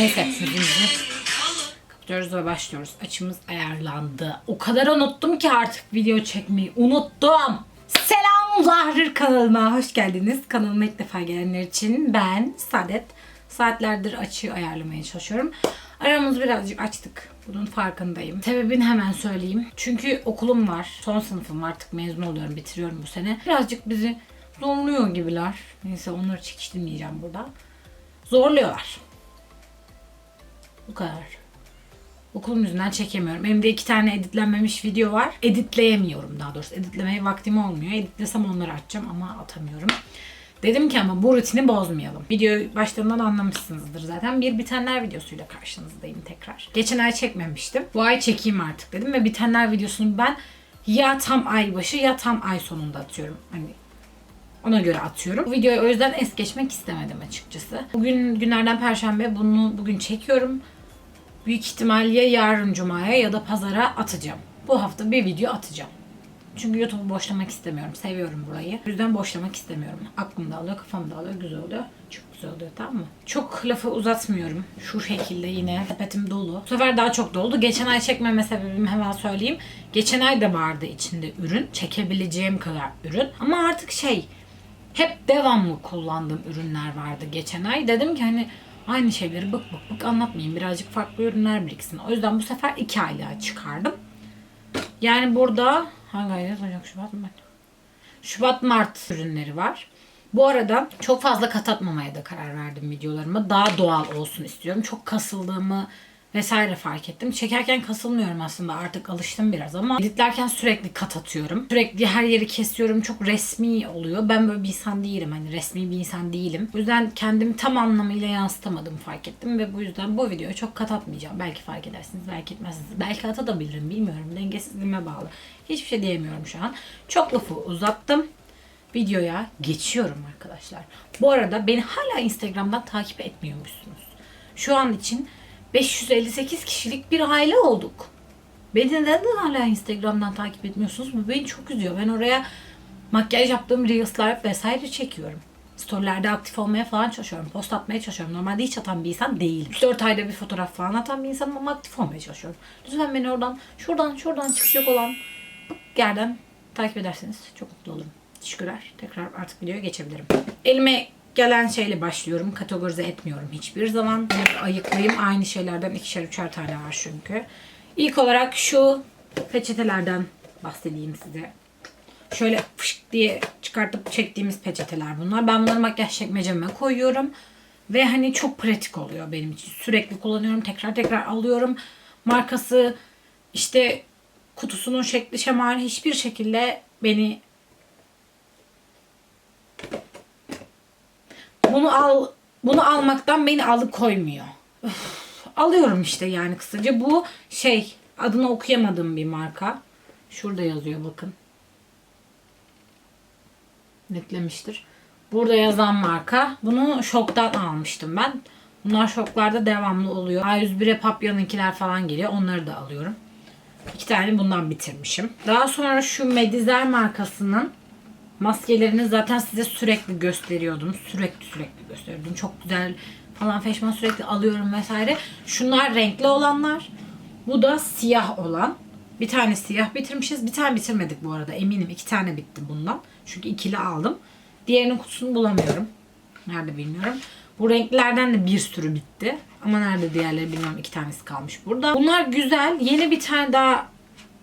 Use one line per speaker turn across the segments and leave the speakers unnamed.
Neyse kapatıyoruz ve başlıyoruz. Açımız ayarlandı. O kadar unuttum ki artık video çekmeyi. Unuttum. Selamlar kanalıma hoş geldiniz. Kanalıma ilk defa gelenler için ben Saadet. Saatlerdir açığı ayarlamaya çalışıyorum. Aramızı birazcık açtık. Bunun farkındayım. Sebebini hemen söyleyeyim. Çünkü okulum var. Son sınıfım artık mezun oluyorum. Bitiriyorum bu sene. Birazcık bizi zorluyor gibiler. Neyse onları çekiştirmeyeceğim burada. Zorluyorlar. Bu kadar. Okulum yüzünden çekemiyorum. Elimde iki tane editlenmemiş video var. Editleyemiyorum daha doğrusu. Editlemeye vaktim olmuyor. Editlesem onları atacağım ama atamıyorum. Dedim ki ama bu rutini bozmayalım. Video başlarından anlamışsınızdır zaten. Bir bitenler videosuyla karşınızdayım tekrar. Geçen ay çekmemiştim. Bu ay çekeyim artık dedim ve bitenler videosunu ben ya tam ay başı ya tam ay sonunda atıyorum. Hani ona göre atıyorum. Bu videoyu o yüzden es geçmek istemedim açıkçası. Bugün günlerden perşembe bunu bugün çekiyorum. Büyük ihtimal ya yarın cumaya ya da pazara atacağım. Bu hafta bir video atacağım. Çünkü YouTube'u boşlamak istemiyorum. Seviyorum burayı. O yüzden boşlamak istemiyorum. Aklımda alıyor, kafamda alıyor. Güzel oluyor. Çok güzel oluyor tamam mı? Çok lafı uzatmıyorum. Şu şekilde yine sepetim dolu. Bu sefer daha çok doldu. Geçen ay çekmeme sebebimi hemen söyleyeyim. Geçen ay da vardı içinde ürün. Çekebileceğim kadar ürün. Ama artık şey hep devamlı kullandığım ürünler vardı geçen ay. Dedim ki hani aynı şeyleri bık bık bık anlatmayayım. Birazcık farklı ürünler biriksin. O yüzden bu sefer iki aylığa çıkardım. Yani burada hangi ayda Ocak, Şubat, Mart? Şubat, Mart ürünleri var. Bu arada çok fazla kat atmamaya da karar verdim videolarıma. Daha doğal olsun istiyorum. Çok kasıldığımı vesaire fark ettim. Çekerken kasılmıyorum aslında artık alıştım biraz ama editlerken sürekli kat atıyorum. Sürekli her yeri kesiyorum. Çok resmi oluyor. Ben böyle bir insan değilim. Hani resmi bir insan değilim. O yüzden kendimi tam anlamıyla yansıtamadım fark ettim ve bu yüzden bu videoya çok kat atmayacağım. Belki fark edersiniz, belki etmezsiniz. Belki atabilirim bilmiyorum. Dengesizliğime bağlı. Hiçbir şey diyemiyorum şu an. Çok lafı uzattım videoya geçiyorum arkadaşlar. Bu arada beni hala Instagram'dan takip etmiyormuşsunuz. Şu an için 558 kişilik bir aile olduk. Beni neden hala Instagram'dan takip etmiyorsunuz? Bu beni çok üzüyor. Ben oraya makyaj yaptığım reels'lar vesaire çekiyorum. Storylerde aktif olmaya falan çalışıyorum. Post atmaya çalışıyorum. Normalde hiç atan bir insan değilim. 4 ayda bir fotoğraf falan atan bir insanım ama aktif olmaya çalışıyorum. Lütfen beni oradan, şuradan, şuradan çıkacak olan bu yerden takip ederseniz çok mutlu olurum. Teşekkürler. Tekrar artık videoya geçebilirim. Elime gelen şeyle başlıyorum. Kategorize etmiyorum hiçbir zaman. Bunu ayıklayayım. Aynı şeylerden ikişer üçer tane var çünkü. İlk olarak şu peçetelerden bahsedeyim size. Şöyle fışk diye çıkartıp çektiğimiz peçeteler bunlar. Ben bunları makyaj çekmeceme koyuyorum. Ve hani çok pratik oluyor benim için. Sürekli kullanıyorum. Tekrar tekrar alıyorum. Markası işte kutusunun şekli şemali hiçbir şekilde beni bunu al bunu almaktan beni alıkoymuyor. Üf, alıyorum işte yani kısaca bu şey adını okuyamadığım bir marka. Şurada yazıyor bakın. Netlemiştir. Burada yazan marka. Bunu şoktan almıştım ben. Bunlar şoklarda devamlı oluyor. A101'e Papya'nınkiler falan geliyor. Onları da alıyorum. İki tane bundan bitirmişim. Daha sonra şu Medizer markasının maskelerini zaten size sürekli gösteriyordum. Sürekli sürekli gösteriyordum. Çok güzel falan feşman sürekli alıyorum vesaire. Şunlar renkli olanlar. Bu da siyah olan. Bir tane siyah bitirmişiz. Bir tane bitirmedik bu arada. Eminim iki tane bitti bundan. Çünkü ikili aldım. Diğerinin kutusunu bulamıyorum. Nerede bilmiyorum. Bu renklerden de bir sürü bitti. Ama nerede diğerleri bilmiyorum. iki tanesi kalmış burada. Bunlar güzel. Yeni bir tane daha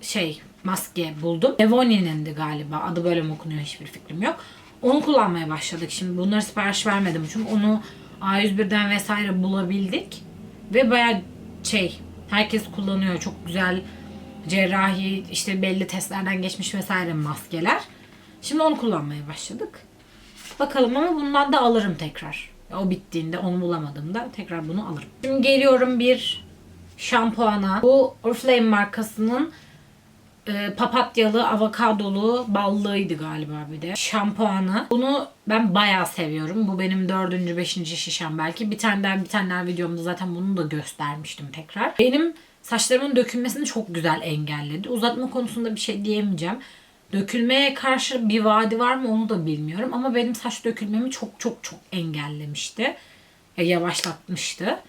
şey maske buldum. Devonia'nındı galiba. Adı böyle mi okunuyor hiçbir fikrim yok. Onu kullanmaya başladık. Şimdi bunları sipariş vermedim. Çünkü onu A101'den vesaire bulabildik. Ve baya şey herkes kullanıyor. Çok güzel cerrahi işte belli testlerden geçmiş vesaire maskeler. Şimdi onu kullanmaya başladık. Bakalım ama bundan da alırım tekrar. O bittiğinde onu bulamadığımda tekrar bunu alırım. Şimdi geliyorum bir şampuana. Bu Oriflame markasının e, papatyalı, avokadolu, ballıydı galiba bir de. Şampuanı. Bunu ben bayağı seviyorum. Bu benim dördüncü, beşinci şişem belki. Bir tane daha bir tane daha videomda zaten bunu da göstermiştim tekrar. Benim saçlarımın dökülmesini çok güzel engelledi. Uzatma konusunda bir şey diyemeyeceğim. Dökülmeye karşı bir vaadi var mı onu da bilmiyorum. Ama benim saç dökülmemi çok çok çok engellemişti. Ya yavaşlatmıştı.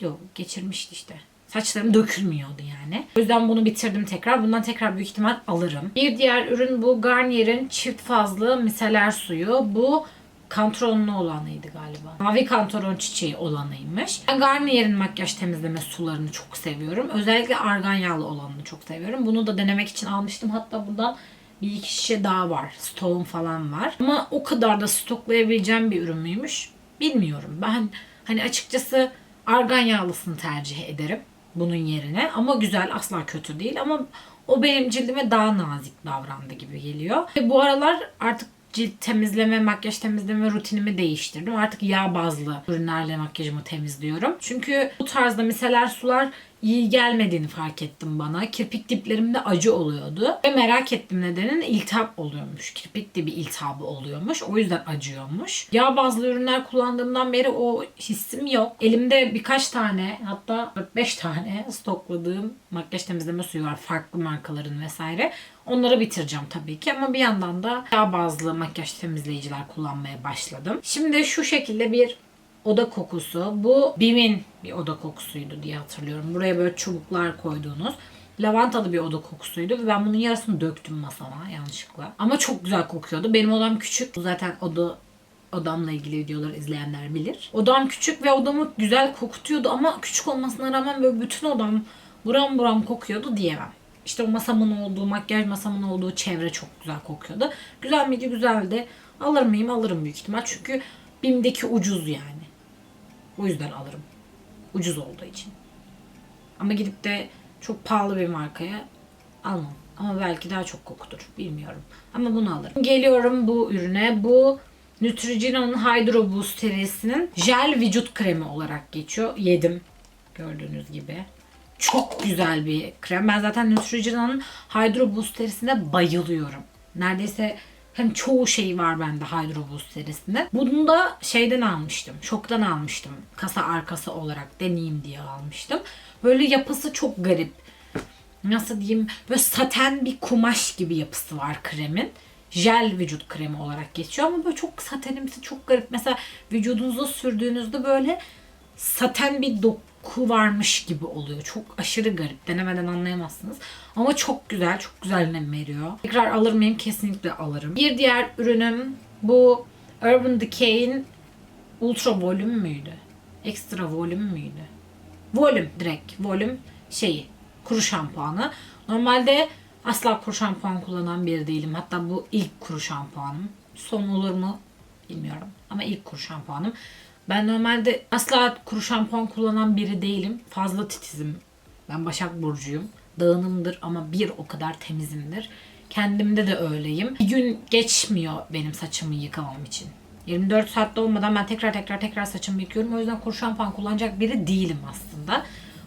Yok geçirmişti işte. Saçlarım dökülmüyordu yani. O yüzden bunu bitirdim tekrar. Bundan tekrar büyük ihtimal alırım. Bir diğer ürün bu Garnier'in çift fazlı miseler suyu. Bu kantronlu olanıydı galiba. Mavi kantron çiçeği olanıymış. Ben Garnier'in makyaj temizleme sularını çok seviyorum. Özellikle argan yağlı olanını çok seviyorum. Bunu da denemek için almıştım. Hatta bundan bir iki şişe daha var. Stoğum falan var. Ama o kadar da stoklayabileceğim bir ürün müymüş bilmiyorum. Ben hani açıkçası argan yağlısını tercih ederim bunun yerine. Ama güzel asla kötü değil ama o benim cildime daha nazik davrandı gibi geliyor. Ve bu aralar artık cilt temizleme, makyaj temizleme rutinimi değiştirdim. Artık yağ bazlı ürünlerle makyajımı temizliyorum. Çünkü bu tarzda miseler sular iyi gelmediğini fark ettim bana. Kirpik diplerimde acı oluyordu. Ve merak ettim nedenin iltihap oluyormuş. Kirpik dibi iltihabı oluyormuş. O yüzden acıyormuş. Yağ bazlı ürünler kullandığımdan beri o hissim yok. Elimde birkaç tane hatta 4-5 tane stokladığım makyaj temizleme suyu var. Farklı markaların vesaire. Onları bitireceğim tabii ki ama bir yandan da yağ bazlı makyaj temizleyiciler kullanmaya başladım. Şimdi şu şekilde bir oda kokusu. Bu Bim'in bir oda kokusuydu diye hatırlıyorum. Buraya böyle çubuklar koyduğunuz lavantalı bir oda kokusuydu ve ben bunun yarısını döktüm masama yanlışlıkla. Ama çok güzel kokuyordu. Benim odam küçük. Zaten oda odamla ilgili videoları izleyenler bilir. Odam küçük ve odamı güzel kokutuyordu ama küçük olmasına rağmen böyle bütün odam buram buram kokuyordu diyemem. İşte o masamın olduğu, makyaj masamın olduğu çevre çok güzel kokuyordu. Güzel miydi? Güzeldi. Alır mıyım? Alırım büyük ihtimal. Çünkü BİM'deki ucuz yani. O yüzden alırım. Ucuz olduğu için. Ama gidip de çok pahalı bir markaya almam. Ama belki daha çok kokutur. Bilmiyorum. Ama bunu alırım. Geliyorum bu ürüne. Bu Neutrogena'nın Hydro Boost serisinin jel vücut kremi olarak geçiyor. Yedim. Gördüğünüz gibi. Çok güzel bir krem. Ben zaten Neutrogena'nın Hydro Boost serisine bayılıyorum. Neredeyse Hani çoğu şey var bende Hydro Boost serisinde. Bunu da şeyden almıştım. Şoktan almıştım. Kasa arkası olarak deneyeyim diye almıştım. Böyle yapısı çok garip. Nasıl diyeyim? Böyle saten bir kumaş gibi yapısı var kremin. Jel vücut kremi olarak geçiyor ama böyle çok satenimsi çok garip. Mesela vücudunuza sürdüğünüzde böyle saten bir doku varmış gibi oluyor. Çok aşırı garip. Denemeden anlayamazsınız. Ama çok güzel. Çok güzel nem veriyor. Tekrar alır mıyım? Kesinlikle alırım. Bir diğer ürünüm bu Urban Decay'in Ultra Volüm müydü? Extra Volüm müydü? Volüm direkt. Volüm şeyi. Kuru şampuanı. Normalde asla kuru şampuan kullanan biri değilim. Hatta bu ilk kuru şampuanım. Son olur mu bilmiyorum. Ama ilk kuru şampuanım. Ben normalde asla kuru şampuan kullanan biri değilim. Fazla titizim. Ben Başak Burcu'yum. Dağınımdır ama bir o kadar temizimdir. Kendimde de öyleyim. Bir gün geçmiyor benim saçımı yıkamam için. 24 saatte olmadan ben tekrar tekrar tekrar saçımı yıkıyorum. O yüzden kuru şampuan kullanacak biri değilim aslında.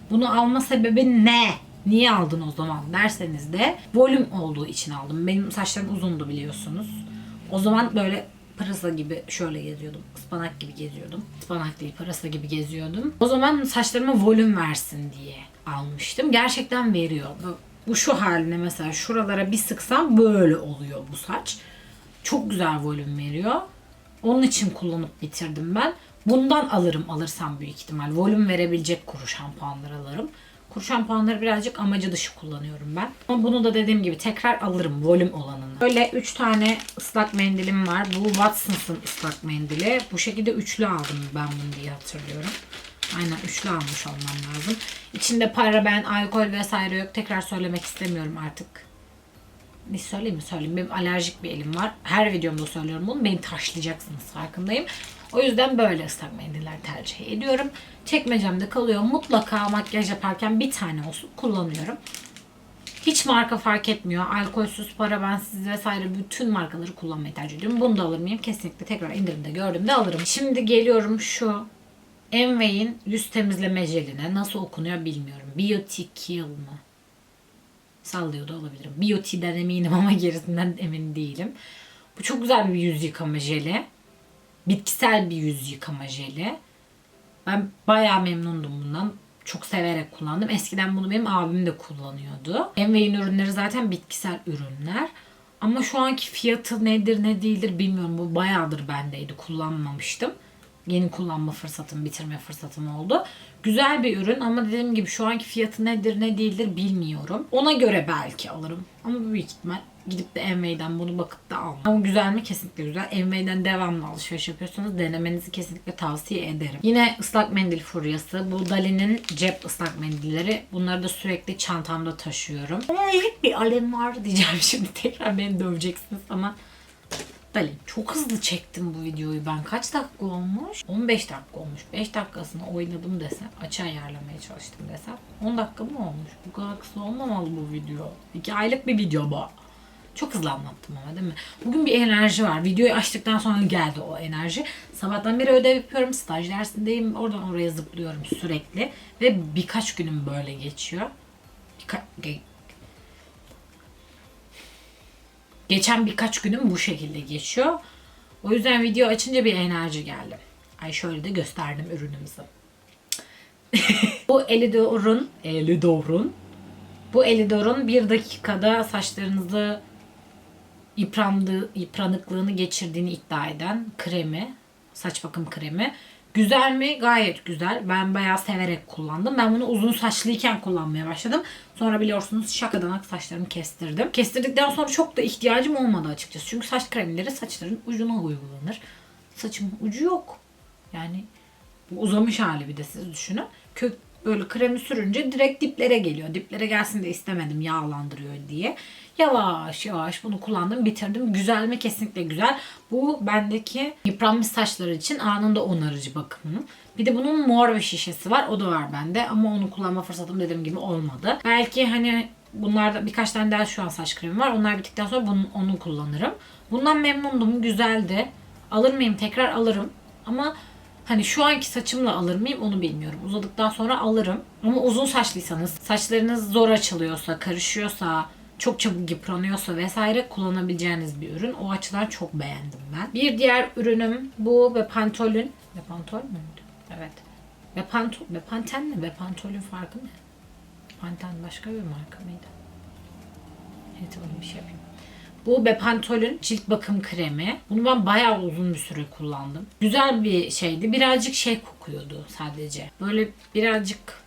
Bunu alma sebebi ne? Niye aldın o zaman derseniz de volüm olduğu için aldım. Benim saçlarım uzundu biliyorsunuz. O zaman böyle pırasa gibi şöyle geziyordum. Ispanak gibi geziyordum. Ispanak değil pırasa gibi geziyordum. O zaman saçlarıma volüm versin diye almıştım. Gerçekten veriyor. Bu, bu şu haline mesela şuralara bir sıksam böyle oluyor bu saç. Çok güzel volüm veriyor. Onun için kullanıp bitirdim ben. Bundan alırım alırsam büyük ihtimal. Volüm verebilecek kuru şampuanlar alırım. Kuru şampuanları birazcık amacı dışı kullanıyorum ben. Ama bunu da dediğim gibi tekrar alırım volüm olanını. Böyle 3 tane ıslak mendilim var. Bu Watsons'ın ıslak mendili. Bu şekilde üçlü aldım ben bunu diye hatırlıyorum. Aynen üçlü almış olmam lazım. İçinde paraben, alkol vesaire yok. Tekrar söylemek istemiyorum artık. Ne söyleyeyim mi söyleyeyim. Benim alerjik bir elim var. Her videomda söylüyorum bunu. Beni taşlayacaksınız farkındayım. O yüzden böyle ıslak mendiller tercih ediyorum. Çekmecemde kalıyor. Mutlaka makyaj yaparken bir tane olsun kullanıyorum. Hiç marka fark etmiyor. Alkolsüz, parabensiz vesaire bütün markaları kullanmayı tercih ediyorum. Bunu da alır mıyım? Kesinlikle tekrar indirimde gördüğümde alırım. Şimdi geliyorum şu Envey'in yüz temizleme jeline. Nasıl okunuyor bilmiyorum. Beauty Kill mı? Sallıyor da olabilirim. Beauty'den eminim ama gerisinden emin değilim. Bu çok güzel bir yüz yıkama jeli. Bitkisel bir yüz yıkama jeli. Ben bayağı memnundum bundan. Çok severek kullandım. Eskiden bunu benim abim de kullanıyordu. Envey'in ürünleri zaten bitkisel ürünler. Ama şu anki fiyatı nedir ne değildir bilmiyorum. Bu bayağıdır bendeydi. Kullanmamıştım. yeni kullanma fırsatım, bitirme fırsatım oldu. Güzel bir ürün ama dediğim gibi şu anki fiyatı nedir ne değildir bilmiyorum. Ona göre belki alırım. Ama büyük ihtimal gidip de Envey'den bunu bakıp da almam. Ama güzel mi? Kesinlikle güzel. Envey'den devamlı alışveriş yapıyorsanız denemenizi kesinlikle tavsiye ederim. Yine ıslak mendil furyası. Bu Dali'nin cep ıslak mendilleri. Bunları da sürekli çantamda taşıyorum. Bir alem var diyeceğim şimdi. Tekrar beni döveceksiniz ama Dalin. Çok hızlı çektim bu videoyu ben. Kaç dakika olmuş? 15 dakika olmuş. 5 dakikasını oynadım desem, açı ayarlamaya çalıştım desem. 10 dakika mı olmuş? Bu kadar kısa olmamalı bu video. 2 aylık bir video bu. Çok hızlı anlattım ama değil mi? Bugün bir enerji var. Videoyu açtıktan sonra geldi o enerji. Sabahtan beri ödev yapıyorum. Staj dersindeyim. Oradan oraya zıplıyorum sürekli. Ve birkaç günüm böyle geçiyor. Birka- Geçen birkaç günüm bu şekilde geçiyor. O yüzden video açınca bir enerji geldi. Ay şöyle de gösterdim ürünümüzü. bu Elidor'un Elidor'un bu Elidor'un bir dakikada saçlarınızı yıprandığı, yıpranıklığını geçirdiğini iddia eden kremi, saç bakım kremi. Güzel mi? Gayet güzel. Ben bayağı severek kullandım. Ben bunu uzun saçlıyken kullanmaya başladım. Sonra biliyorsunuz şakadanak saçlarımı kestirdim. Kestirdikten sonra çok da ihtiyacım olmadı açıkçası. Çünkü saç kremleri saçların ucuna uygulanır. Saçımın ucu yok. Yani bu uzamış hali bir de siz düşünün. Kök böyle kremi sürünce direkt diplere geliyor. Diplere gelsin de istemedim yağlandırıyor diye. Yavaş yavaş bunu kullandım bitirdim. Güzel mi? Kesinlikle güzel. Bu bendeki yıpranmış saçlar için anında onarıcı bakımı. Bir de bunun mor bir şişesi var. O da var bende ama onu kullanma fırsatım dediğim gibi olmadı. Belki hani bunlarda birkaç tane daha şu an saç kremi var. Onlar bittikten sonra bunu, onu kullanırım. Bundan memnundum. Güzeldi. Alır mıyım? Tekrar alırım. Ama Hani şu anki saçımla alır mıyım onu bilmiyorum. Uzadıktan sonra alırım. Ama uzun saçlıysanız, saçlarınız zor açılıyorsa, karışıyorsa, çok çabuk yıpranıyorsa vesaire kullanabileceğiniz bir ürün. O açıdan çok beğendim ben. Bir diğer ürünüm bu Bepantol'ün. Bepantol müydü? Evet. Bepantol, Bepanten mi? Bepantol'ün farkı ne? Panten başka bir marka mıydı? Evet öyle bir şey yapayım. Bu Bepantol'ün cilt bakım kremi. Bunu ben bayağı uzun bir süre kullandım. Güzel bir şeydi. Birazcık şey kokuyordu sadece. Böyle birazcık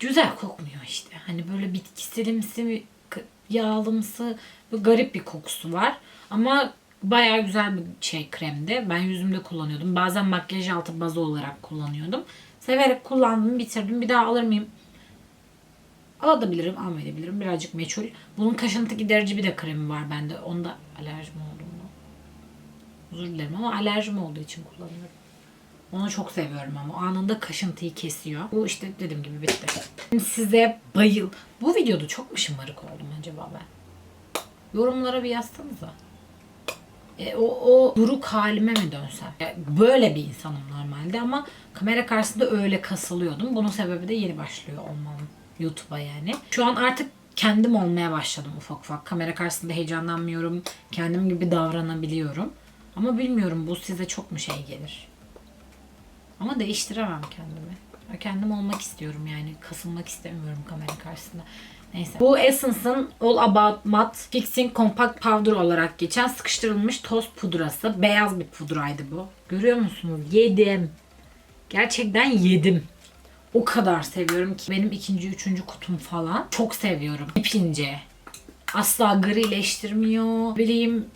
güzel kokmuyor işte. Hani böyle bitkiselimsi, yağlımsı, böyle garip bir kokusu var. Ama bayağı güzel bir şey kremdi. Ben yüzümde kullanıyordum. Bazen makyaj altı bazı olarak kullanıyordum. Severek kullandım, bitirdim. Bir daha alır mıyım? Alabilirim, almayabilirim. Birazcık meçhul. Bunun kaşıntı giderici bir de kremi var bende. Onda alerjim olduğunu. Özür dilerim ama alerjim olduğu için kullanıyorum. Onu çok seviyorum ama anında kaşıntıyı kesiyor. Bu işte dediğim gibi bitti. Şimdi size bayıl. Bu videoda çok mu şımarık oldum acaba ben? Yorumlara bir yazsanıza. E, o, o duruk halime mi dönsem? Ya, böyle bir insanım normalde ama kamera karşısında öyle kasılıyordum. Bunun sebebi de yeni başlıyor olmam YouTube'a yani. Şu an artık kendim olmaya başladım ufak ufak. Kamera karşısında heyecanlanmıyorum. Kendim gibi davranabiliyorum. Ama bilmiyorum bu size çok mu şey gelir? Ama değiştiremem kendimi. Kendim olmak istiyorum yani. Kasılmak istemiyorum kamera karşısında. Neyse. Bu Essence'ın All About Matte Fixing Compact Powder olarak geçen sıkıştırılmış toz pudrası. Beyaz bir pudraydı bu. Görüyor musunuz? Yedim. Gerçekten yedim. O kadar seviyorum ki benim ikinci, üçüncü kutum falan. Çok seviyorum. İpince. Asla grileştirmiyor. Bileyim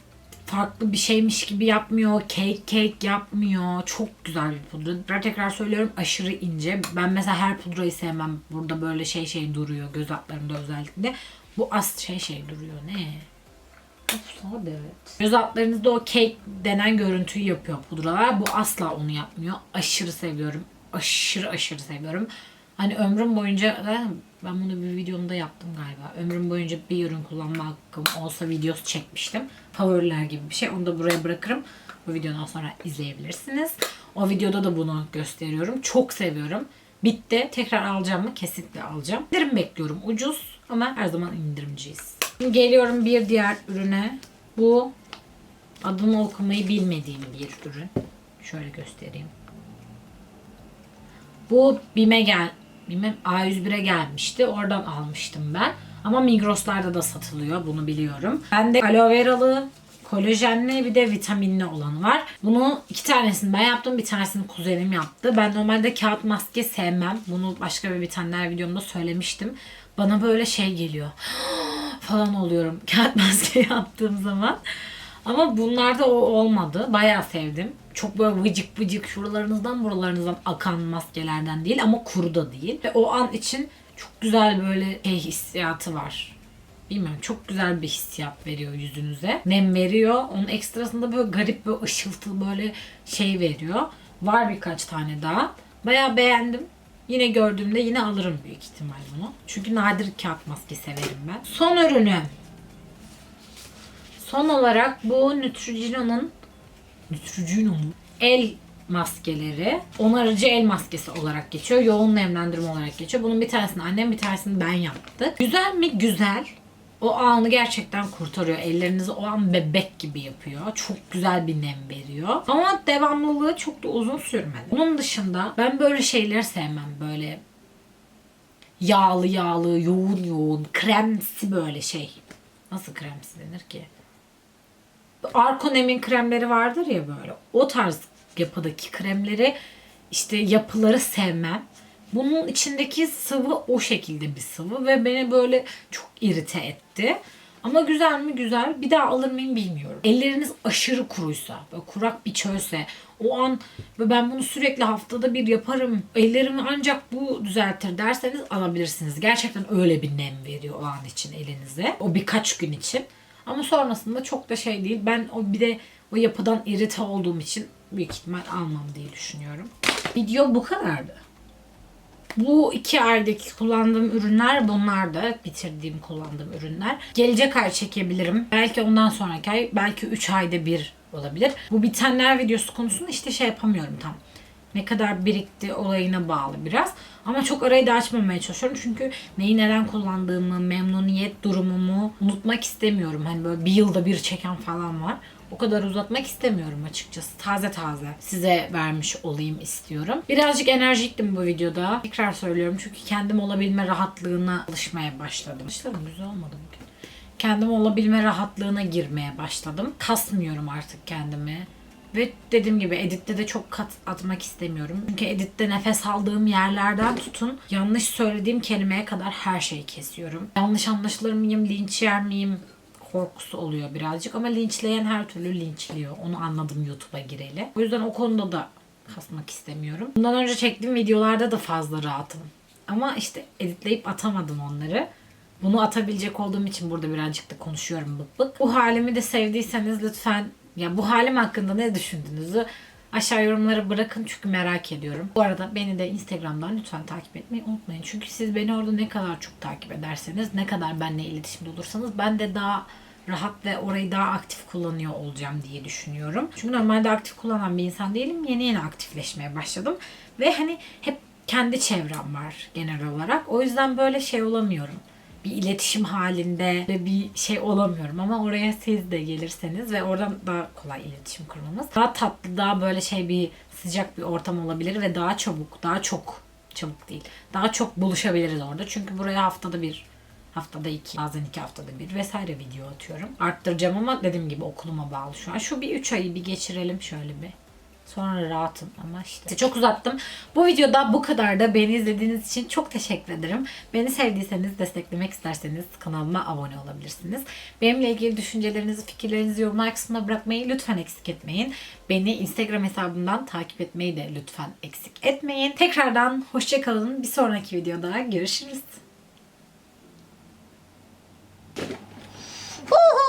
farklı bir şeymiş gibi yapmıyor. Cake cake yapmıyor. Çok güzel bir pudra. Ben tekrar söylüyorum aşırı ince. Ben mesela her pudrayı sevmem. Burada böyle şey şey duruyor. Göz altlarımda özellikle. Bu az şey şey duruyor. Ne? Of evet. Göz altlarınızda o cake denen görüntüyü yapıyor pudralar. Bu asla onu yapmıyor. Aşırı seviyorum. Aşırı aşırı seviyorum. Hani ömrüm boyunca ben, bunu bir videomda yaptım galiba. Ömrüm boyunca bir ürün kullanma hakkım olsa videosu çekmiştim. Favoriler gibi bir şey. Onu da buraya bırakırım. Bu videodan sonra izleyebilirsiniz. O videoda da bunu gösteriyorum. Çok seviyorum. Bitti. Tekrar alacağım mı? Kesinlikle alacağım. İndirim bekliyorum. Ucuz ama her zaman indirimciyiz. Şimdi geliyorum bir diğer ürüne. Bu adını okumayı bilmediğim bir ürün. Şöyle göstereyim. Bu BİM'e gel BİM'e A101'e gelmişti. Oradan almıştım ben. Ama Migros'larda da satılıyor. Bunu biliyorum. Ben de aloe veralı, kolajenli bir de vitaminli olanı var. Bunu iki tanesini ben yaptım. Bir tanesini kuzenim yaptı. Ben normalde kağıt maske sevmem. Bunu başka bir vitaminler videomda söylemiştim. Bana böyle şey geliyor. falan oluyorum kağıt maske yaptığım zaman. Ama bunlarda o olmadı. Bayağı sevdim. Çok böyle vıcık vıcık şuralarınızdan buralarınızdan akan maskelerden değil ama kuru da değil. Ve o an için çok güzel böyle şey hissiyatı var. Bilmiyorum çok güzel bir hissiyat veriyor yüzünüze. Nem veriyor. Onun ekstrasında böyle garip bir ışıltı böyle şey veriyor. Var birkaç tane daha. Bayağı beğendim. Yine gördüğümde yine alırım büyük ihtimal bunu. Çünkü nadir kağıt maske severim ben. Son ürünü. Son olarak bu Neutrogena'nın Neutrogena'nın el maskeleri onarıcı el maskesi olarak geçiyor. Yoğun nemlendirme olarak geçiyor. Bunun bir tanesini annem bir tanesini ben yaptık. Güzel mi? Güzel. O anı gerçekten kurtarıyor. Ellerinizi o an bebek gibi yapıyor. Çok güzel bir nem veriyor. Ama devamlılığı çok da uzun sürmedi. Bunun dışında ben böyle şeyleri sevmem. Böyle yağlı yağlı, yoğun yoğun, kremsi böyle şey. Nasıl kremsi denir ki? Arkonem'in kremleri vardır ya böyle. O tarz yapıdaki kremleri işte yapıları sevmem. Bunun içindeki sıvı o şekilde bir sıvı ve beni böyle çok irite etti. Ama güzel mi güzel. Bir daha alır mıyım bilmiyorum. Elleriniz aşırı kuruysa, böyle kurak bir çölse, o an ve ben bunu sürekli haftada bir yaparım. Ellerimi ancak bu düzeltir derseniz alabilirsiniz. Gerçekten öyle bir nem veriyor o an için elinize. O birkaç gün için. Ama sonrasında çok da şey değil. Ben o bir de o yapıdan irite olduğum için büyük ihtimal almam diye düşünüyorum. Video bu kadardı. Bu iki aydaki kullandığım ürünler bunlar da bitirdiğim kullandığım ürünler. Gelecek ay çekebilirim. Belki ondan sonraki ay, belki 3 ayda bir olabilir. Bu bitenler videosu konusunda işte şey yapamıyorum tam. Ne kadar birikti olayına bağlı biraz. Ama çok arayı da açmamaya çalışıyorum. Çünkü neyi neden kullandığımı, memnuniyet durumumu unutmak istemiyorum. Hani böyle bir yılda bir çeken falan var. O kadar uzatmak istemiyorum açıkçası. Taze taze size vermiş olayım istiyorum. Birazcık enerjiktim bu videoda. Tekrar söylüyorum çünkü kendim olabilme rahatlığına alışmaya başladım. Başladım güzel olmadı bugün. Kendim olabilme rahatlığına girmeye başladım. Kasmıyorum artık kendimi. Ve dediğim gibi editte de çok kat atmak istemiyorum. Çünkü editte nefes aldığım yerlerden tutun yanlış söylediğim kelimeye kadar her şeyi kesiyorum. Yanlış anlaşılır mıyım, linç yer miyim korkusu oluyor birazcık ama linçleyen her türlü linçliyor. Onu anladım YouTube'a gireli. O yüzden o konuda da kasmak istemiyorum. Bundan önce çektiğim videolarda da fazla rahatım. Ama işte editleyip atamadım onları. Bunu atabilecek olduğum için burada birazcık da konuşuyorum bık bık. Bu halimi de sevdiyseniz lütfen ya bu halim hakkında ne düşündüğünüzü aşağı yorumlara bırakın çünkü merak ediyorum. Bu arada beni de Instagram'dan lütfen takip etmeyi unutmayın. Çünkü siz beni orada ne kadar çok takip ederseniz, ne kadar benimle iletişimde olursanız ben de daha rahat ve orayı daha aktif kullanıyor olacağım diye düşünüyorum. Çünkü normalde aktif kullanan bir insan değilim. Yeni yeni aktifleşmeye başladım. Ve hani hep kendi çevrem var genel olarak. O yüzden böyle şey olamıyorum bir iletişim halinde ve bir şey olamıyorum. Ama oraya siz de gelirseniz ve oradan daha kolay iletişim kurmamız daha tatlı daha böyle şey bir sıcak bir ortam olabilir ve daha çabuk daha çok çabuk değil. Daha çok buluşabiliriz orada. Çünkü buraya haftada bir haftada iki bazen iki haftada bir vesaire video atıyorum. Arttıracağım ama dediğim gibi okuluma bağlı şu an. Şu bir üç ayı bir geçirelim şöyle bir Sonra rahatım ama işte çok uzattım. Bu videoda bu kadar da beni izlediğiniz için çok teşekkür ederim. Beni sevdiyseniz, desteklemek isterseniz kanalıma abone olabilirsiniz. Benimle ilgili düşüncelerinizi, fikirlerinizi yorumlar kısmına bırakmayı lütfen eksik etmeyin. Beni Instagram hesabından takip etmeyi de lütfen eksik etmeyin. Tekrardan hoşçakalın. Bir sonraki videoda görüşürüz. Woohoo!